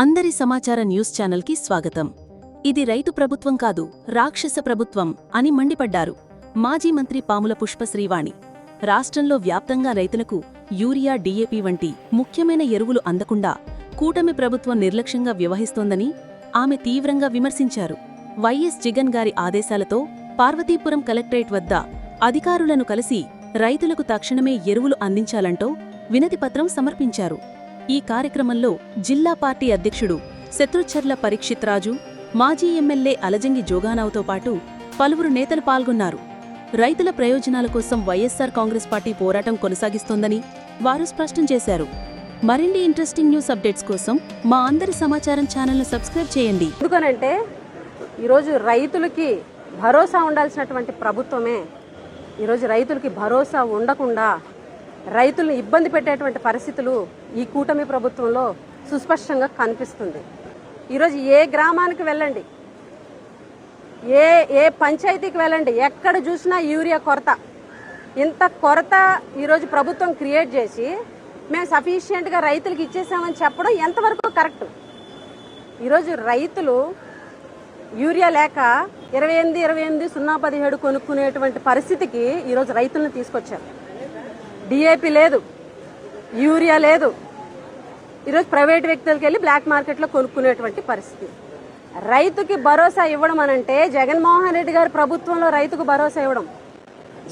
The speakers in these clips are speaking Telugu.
అందరి సమాచార న్యూస్ ఛానల్కి స్వాగతం. ఇది రైతు ప్రభుత్వం కాదు రాక్షస ప్రభుత్వం అని మండిపడ్డారు మాజీ మంత్రి పాముల పుష్ప శ్రీవాణి. రాష్ట్రంలో వ్యాప్తంగా రైతులకు యూరియా డీఏపీ వంటి ముఖ్యమైన ఎరువులు అందకుండా కూటమి ప్రభుత్వం నిర్లక్ష్యంగా వ్యవహిస్తోందని ఆమె తీవ్రంగా విమర్శించారు. వైఎస్ జగన్ గారి ఆదేశాలతో పార్వతీపురం కలెక్టరేట్ వద్ద అధికారులను కలిసి రైతులకు తక్షణమే ఎరువులు అందించాలంటూ వినతిపత్రం సమర్పించారు. ఈ కార్యక్రమంలో జిల్లా పార్టీ అధ్యక్షుడు శత్రుచర్ల పరీక్షిత్ రాజు మాజీ ఎమ్మెల్యే అలజంగి జోగానావుతో పాటు పలువురు నేతలు పాల్గొన్నారు. రైతుల ప్రయోజనాల కోసం వైఎస్సార్ కాంగ్రెస్ పార్టీ పోరాటం కొనసాగిస్తోందని వారు స్పష్టం చేశారు. మరిన్ని ఇంట్రెస్టింగ్ న్యూస్ అప్డేట్స్ కోసం మా అందరి సమాచారం ఛానల్ను సబ్స్క్రైబ్ చేయండి. ఎందుకనంటే ఈరోజు రైతులకి భరోసా ఉండాల్సినటువంటి ప్రభుత్వమే. ఈరోజు రైతులకి భరోసా ఉండకుండా రైతులను ఇబ్బంది పెట్టేటువంటి పరిస్థితులు ఈ కూటమి ప్రభుత్వంలో సుస్పష్టంగా కనిపిస్తుంది. ఈరోజు ఏ గ్రామానికి వెళ్ళండి? ఏ ఏ పంచాయతీకి వెళ్ళండి? ఎక్కడ చూసినా యూరియా కొరత. ఇంత కొరత ఈరోజు ప్రభుత్వం క్రియేట్ చేసి మేము సఫిషియెంట్గా రైతులకు ఇచ్చేసామని చెప్పడం ఎంతవరకు కరెక్ట్? ఈరోజు రైతులు యూరియా లేక ఇరవై ఎనిమిది ఇరవై ఎనిమిది సున్నా పదిహేడు కొనుక్కునేటువంటి పరిస్థితికి ఈరోజు రైతులను తీసుకొచ్చారు. డిఏపి లేదు యూరియా లేదు. ఈరోజు ప్రైవేట్ వ్యక్తులకు వెళ్ళి బ్లాక్ మార్కెట్లో కొనుక్కునేటువంటి పరిస్థితి. రైతుకి భరోసా ఇవ్వడం అనంటే జగన్మోహన్ రెడ్డి గారి ప్రభుత్వంలో రైతుకు భరోసా ఇవ్వడం.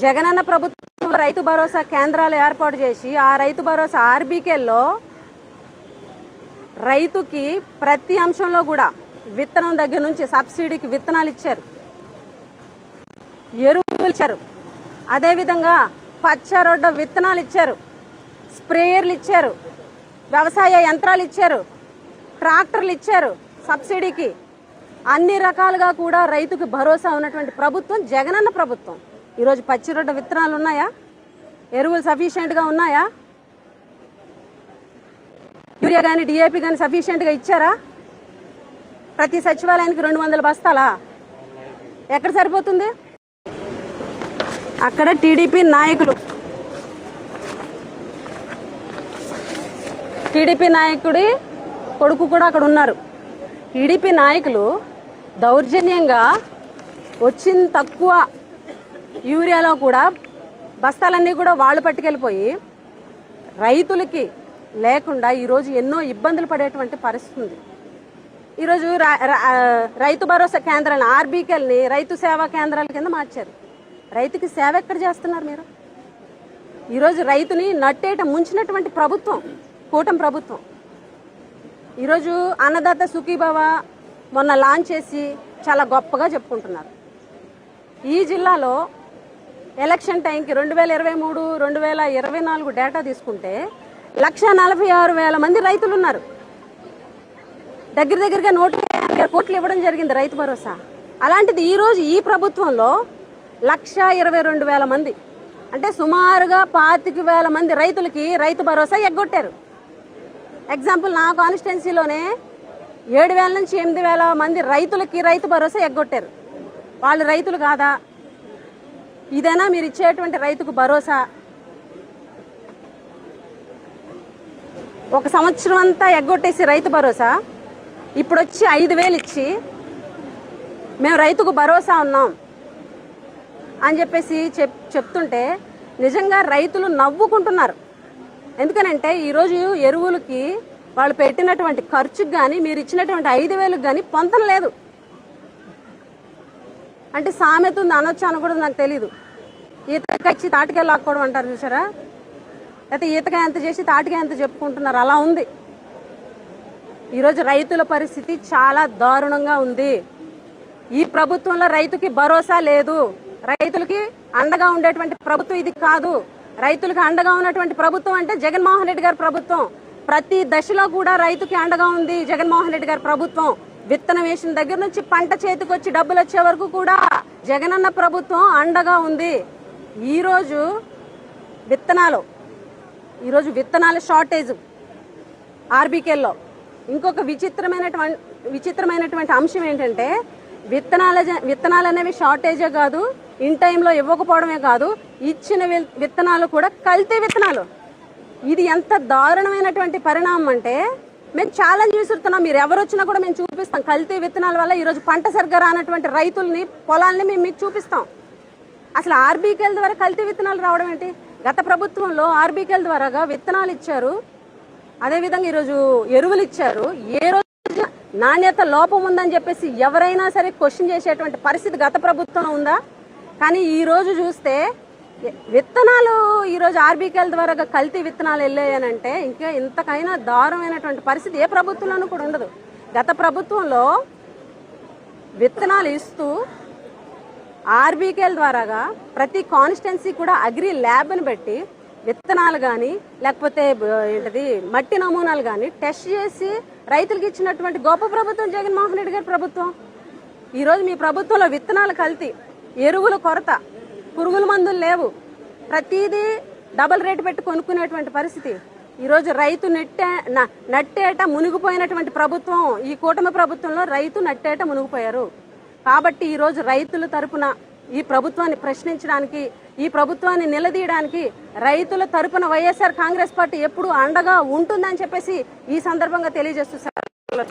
జగనన్న ప్రభుత్వం రైతు భరోసా కేంద్రాలు ఏర్పాటు చేసి ఆ రైతు భరోసా ఆర్బీకేల్లో రైతుకి ప్రతి అంశంలో కూడా విత్తనం దగ్గర నుంచి సబ్సిడీకి విత్తనాలు ఇచ్చారు. ఎరువులు ఇచ్చారు. అదేవిధంగా పచ్చరొడ్డ విత్తనాలు ఇచ్చారు. స్ప్రేయర్లు ఇచ్చారు. వ్యవసాయ యంత్రాలు ఇచ్చారు. ట్రాక్టర్లు ఇచ్చారు సబ్సిడీకి. అన్ని రకాలుగా కూడా రైతుకు భరోసా ఉన్నటువంటి ప్రభుత్వం జగనన్న ప్రభుత్వం. ఈరోజు పచ్చిరొడ్డ విత్తనాలు ఉన్నాయా? ఎరువులు సఫిషియెంట్గా ఉన్నాయా? యూరియా కానీ డిఏపి కానీ సఫిషియెంట్గా ఇచ్చారా? ప్రతి సచివాలయానికి రెండు వందల బస్తాలా? ఎక్కడ సరిపోతుంది? అక్కడ టీడీపీ నాయకులు. టీడీపీ నాయకుడి కొడుకు కూడా అక్కడ ఉన్నారు. టీడీపీ నాయకులు దౌర్జన్యంగా వచ్చిన తక్కువ యూరియాలో కూడా బస్తాలన్నీ కూడా వాళ్ళు పట్టుకెళ్ళిపోయి రైతులకి లేకుండా ఈరోజు ఎన్నో ఇబ్బందులు పడేటువంటి పరిస్థితి ఉంది. ఈరోజు రైతు భరోసా కేంద్రాలను ఆర్బీకెల్ని రైతు సేవా కేంద్రాల కింద మార్చారు. రైతుకి సేవ ఎక్కడ చేస్తున్నారు మీరు? ఈరోజు రైతుని నట్టేట ముంచినటువంటి ప్రభుత్వం కూటమి ప్రభుత్వం. ఈరోజు అన్నదాత సుఖీభావ మొన్న లాంచ్ చేసి చాలా గొప్పగా చెప్పుకుంటున్నారు. ఈ జిల్లాలో ఎలక్షన్ టైంకి రెండు వేల ఇరవై మూడు రెండు వేల ఇరవై నాలుగు డేటా తీసుకుంటే లక్ష నలభై ఆరు వేల మంది రైతులు ఉన్నారు దగ్గర దగ్గరగా నూట కోట్లు ఇవ్వడం జరిగింది రైతు భరోసా. అలాంటిది ఈరోజు ఈ ప్రభుత్వంలో లక్ష ఇరవై రెండు వేల మంది. అంటే సుమారుగా పాతిక వేల మంది రైతులకి రైతు భరోసా ఎగ్గొట్టారు. ఎగ్జాంపుల్ నా కాన్స్టిట్యున్సీలోనే ఏడు వేల నుంచి ఎనిమిది వేల మంది రైతులకి రైతు భరోసా ఎగ్గొట్టారు. వాళ్ళు రైతులు కాదా? ఇదేనా మీరు ఇచ్చేటువంటి రైతుకు భరోసా? ఒక సంవత్సరం అంతా ఎగ్గొట్టేసి రైతు భరోసా. ఇప్పుడు వచ్చి ఐదు వేలు ఇచ్చి మేము రైతుకు భరోసా ఉన్నాం. అని చెప్పేసి చెప్ చెప్తుంటే నిజంగా రైతులు నవ్వుకుంటున్నారు. ఎందుకనంటే ఈరోజు ఎరువులకి వాళ్ళు పెట్టినటువంటి ఖర్చుకు కానీ మీరు ఇచ్చినటువంటి ఐదు వేలకు కానీ పొంతం లేదు. అంటే సామెత ఉంది అనొచ్చు అనకూడదు నాకు తెలీదు. ఈతకి వచ్చి తాటికాయ లాక్కోవడం అంటారు చూసారా? అయితే ఈతకాయ ఎంత చేసి తాటికాయ ఎంత చెప్పుకుంటున్నారు అలా ఉంది. ఈరోజు రైతుల పరిస్థితి చాలా దారుణంగా ఉంది. ఈ ప్రభుత్వంలో రైతుకి భరోసా లేదు. రైతులకి అండగా ఉండేటువంటి ప్రభుత్వం ఇది కాదు. రైతులకు అండగా ఉన్నటువంటి ప్రభుత్వం అంటే జగన్మోహన్ రెడ్డి గారి ప్రభుత్వం. ప్రతి దశలో కూడా రైతుకి అండగా ఉంది జగన్మోహన్ రెడ్డి గారి ప్రభుత్వం. విత్తనం వేసిన దగ్గర నుంచి పంట చేతికి వచ్చి డబ్బులు వచ్చే వరకు కూడా జగనన్న ప్రభుత్వం అండగా ఉంది. ఈరోజు విత్తనాలు ఈరోజు విత్తనాల షార్టేజ్ ఆర్బీకేల్లో. ఇంకొక విచిత్రమైనటువంటి విచిత్రమైనటువంటి అంశం ఏంటంటే విత్తనాల జ- విత్తనాలు అనేవి షార్టేజే కాదు. ఇన్ టైంలో ఇవ్వకపోవడమే కాదు ఇచ్చిన విత్తనాలు కూడా కల్తీ విత్తనాలు. ఇది ఎంత దారుణమైనటువంటి పరిణామం అంటే మేము ఛాలెంజ్ విసురుతున్నాం. మీరు ఎవరు వచ్చినా కూడా మేము చూపిస్తాం. కల్తీ విత్తనాల వల్ల ఈరోజు పంట సరిగ్గా రానటువంటి రైతుల్ని పొలాల్ని మేము మీకు చూపిస్తాం. అసలు ఆర్బీకేల ద్వారా కల్తీ విత్తనాలు రావడం ఏంటి? గత ప్రభుత్వంలో ఆర్బీకేల ద్వారాగా విత్తనాలు ఇచ్చారు. అదేవిధంగా ఈరోజు ఎరువులు ఇచ్చారు. ఏ రోజు నాణ్యత లోపం ఉందని చెప్పేసి ఎవరైనా సరే క్వశ్చన్ చేసేటువంటి పరిస్థితి గత ప్రభుత్వం ఉందా? కానీ ఈరోజు చూస్తే విత్తనాలు ఈరోజు ఆర్బీకేల ద్వారా కల్తీ విత్తనాలు వెళ్ళాయనంటే ఇంకా ఇంతకైనా దారుణమైనటువంటి పరిస్థితి ఏ ప్రభుత్వంలోనూ కూడా ఉండదు. గత ప్రభుత్వంలో విత్తనాలు ఇస్తూ ఆర్బీకేల ద్వారాగా ప్రతి కాన్స్టిట్యున్సీ కూడా అగ్రి ల్యాబ్ని పెట్టి విత్తనాలు కానీ లేకపోతే ఏంటది ఏంటిది మట్టి నమూనాలు కానీ టెస్ట్ చేసి రైతులకు ఇచ్చినటువంటి గొప్ప ప్రభుత్వం జగన్మోహన్ రెడ్డి గారి ప్రభుత్వం. ఈరోజు మీ ప్రభుత్వంలో విత్తనాలు కల్తీ. ఎరువుల కొరత పురుగుల మందులు లేవు. ప్రతిదీ డబల్ రేటు పెట్టి కొనుక్కునేటువంటి పరిస్థితి. ఈరోజు రైతు నెట్టే నట్టేట మునిగిపోయినటువంటి ప్రభుత్వం ఈ కూటమి ప్రభుత్వంలో రైతు నట్టేట మునిగిపోయారు. కాబట్టి ఈరోజు రైతుల తరపున ఈ ప్రభుత్వాన్ని ప్రశ్నించడానికి ఈ ప్రభుత్వాన్ని నిలదీయడానికి రైతుల తరపున వైఎస్ఆర్ కాంగ్రెస్ పార్టీ ఎప్పుడు అండగా ఉంటుందని చెప్పేసి ఈ సందర్భంగా తెలియజేస్తూ సార్